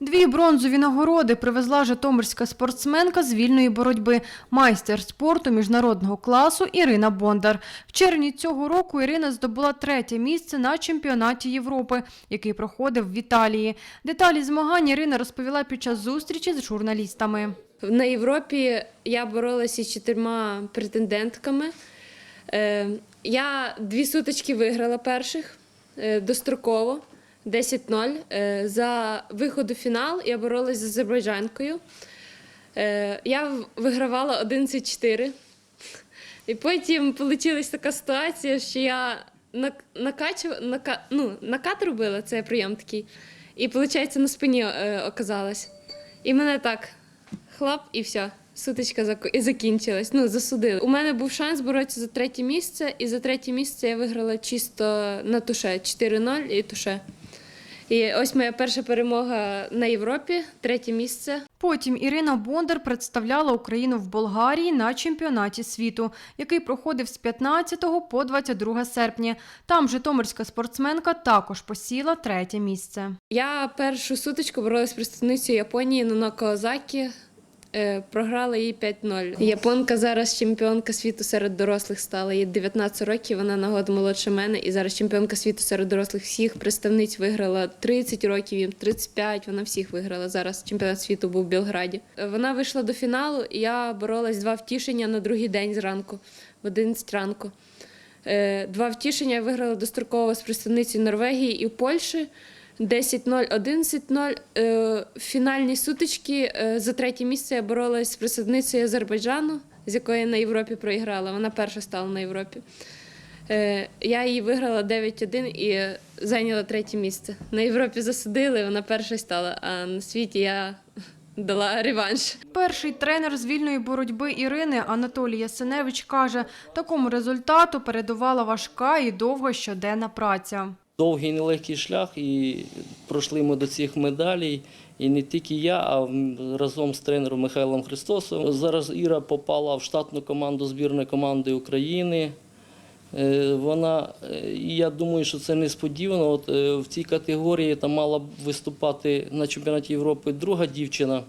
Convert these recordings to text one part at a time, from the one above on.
Дві бронзові нагороди привезла житомирська спортсменка з вільної боротьби, майстер спорту міжнародного класу Ірина Бондар. В червні цього року Ірина здобула третє місце на чемпіонаті Європи, який проходив в Італії. Деталі змагань Ірина розповіла під час зустрічі з журналістами. На Європі я боролася з чотирма претендентками. Е, Я дві сутички виграла перших е, достроково 10-0. Е, За виход у фінал я боролася з азербайджанкою. Е, Я вигравала 11-4. І потім вийшла така ситуація, що я накачу, нака, ну, накат робила, це прийом такий, і, виходить, на спині е, оказалась. І мене так хлап, і все. Сутичка закінчилась. Ну, засудили. У мене був шанс боротися за третє місце, і за третє місце я виграла чисто на туше 4-0 і туше. І ось моя перша перемога на Європі, третє місце. Потім Ірина Бондар представляла Україну в Болгарії на чемпіонаті світу, який проходив з 15 по 22 серпня. Там житомирська спортсменка також посіла третє місце. Я першу сутичку боролася з представницею Японії на Озакі. Е, Програла їй 5-0. Японка зараз чемпіонка світу серед дорослих стала. Їй 19 років, вона на год молодше мене. І зараз чемпіонка світу серед дорослих всіх представниць виграла 30 років, їм 35, вона всіх виграла. Зараз чемпіонат світу був в Білграді. Е, Вона вийшла до фіналу, і я боролась два втішення на другий день зранку, в 11 ранку. Е, Два втішення я виграла достроково з представницею Норвегії і Польщі. 10-0, 11-0. Е, В фінальній сутичці е, за третє місце я боролась з представницею Азербайджану, з якої на Європі проіграла. Вона перша стала на Європі. Е, Я її виграла 9-1 і зайняла третє місце. На Європі засудили, вона перша стала, а на світі я дала реванш. Перший тренер з вільної боротьби Ірини Анатолій Ясеневич каже, такому результату передувала важка і довга щоденна праця. Довгий нелегкий шлях, і пройшли ми до цих медалей. І не тільки я, а разом з тренером Михайлом Христосовим. Зараз Іра попала в штатну команду збірної команди України. Е, Вона, е, і я думаю, що це несподівано. От е, в цій категорії там мала б виступати на чемпіонаті Європи друга дівчина,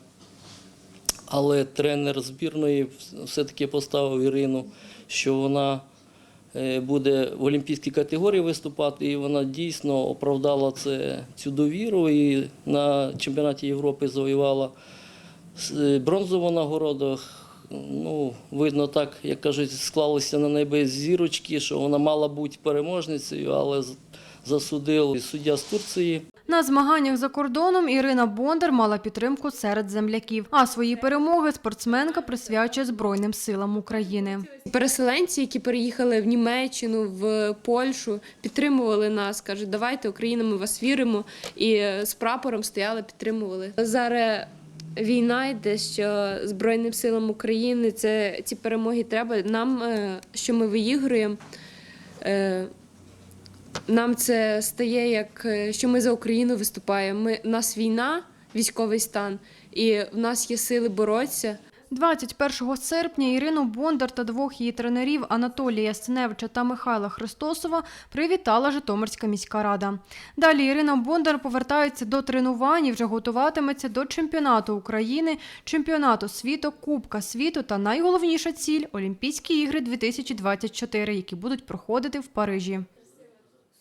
але тренер збірної все-таки поставив Ірину, що вона буде в олімпійській категорії виступати, і вона дійсно оправдала це, цю довіру і на чемпіонаті Європи завоювала е, бронзову нагороду. Ну, видно, так, як кажуть, склалися на небі зірочки, що вона мала бути переможницею, але засудив суддя з Турції. На змаганнях за кордоном Ірина Бондар мала підтримку серед земляків, а свої перемоги спортсменка присвячує Збройним силам України. Переселенці, які переїхали в Німеччину, в Польщу, підтримували нас. кажуть, давайте Україна, ми вас віримо. І з прапором стояли, підтримували. Зараз війна йде, що Збройним силам України це ці перемоги треба. Нам, е, що ми виігруємо. Нам це стає як е, що ми за Україну виступаємо. Ми у нас війна, військовий стан, і в нас є сили боротися. 21 серпня Ірину Бондар та двох її тренерів Анатолія Синевича та Михайла Христосова привітала Житомирська міська рада. Далі Ірина Бондар повертається до тренувань і вже готуватиметься до чемпіонату України, чемпіонату світу, Кубка світу та найголовніша ціль Олімпійські ігри 2024, які будуть проходити в Парижі.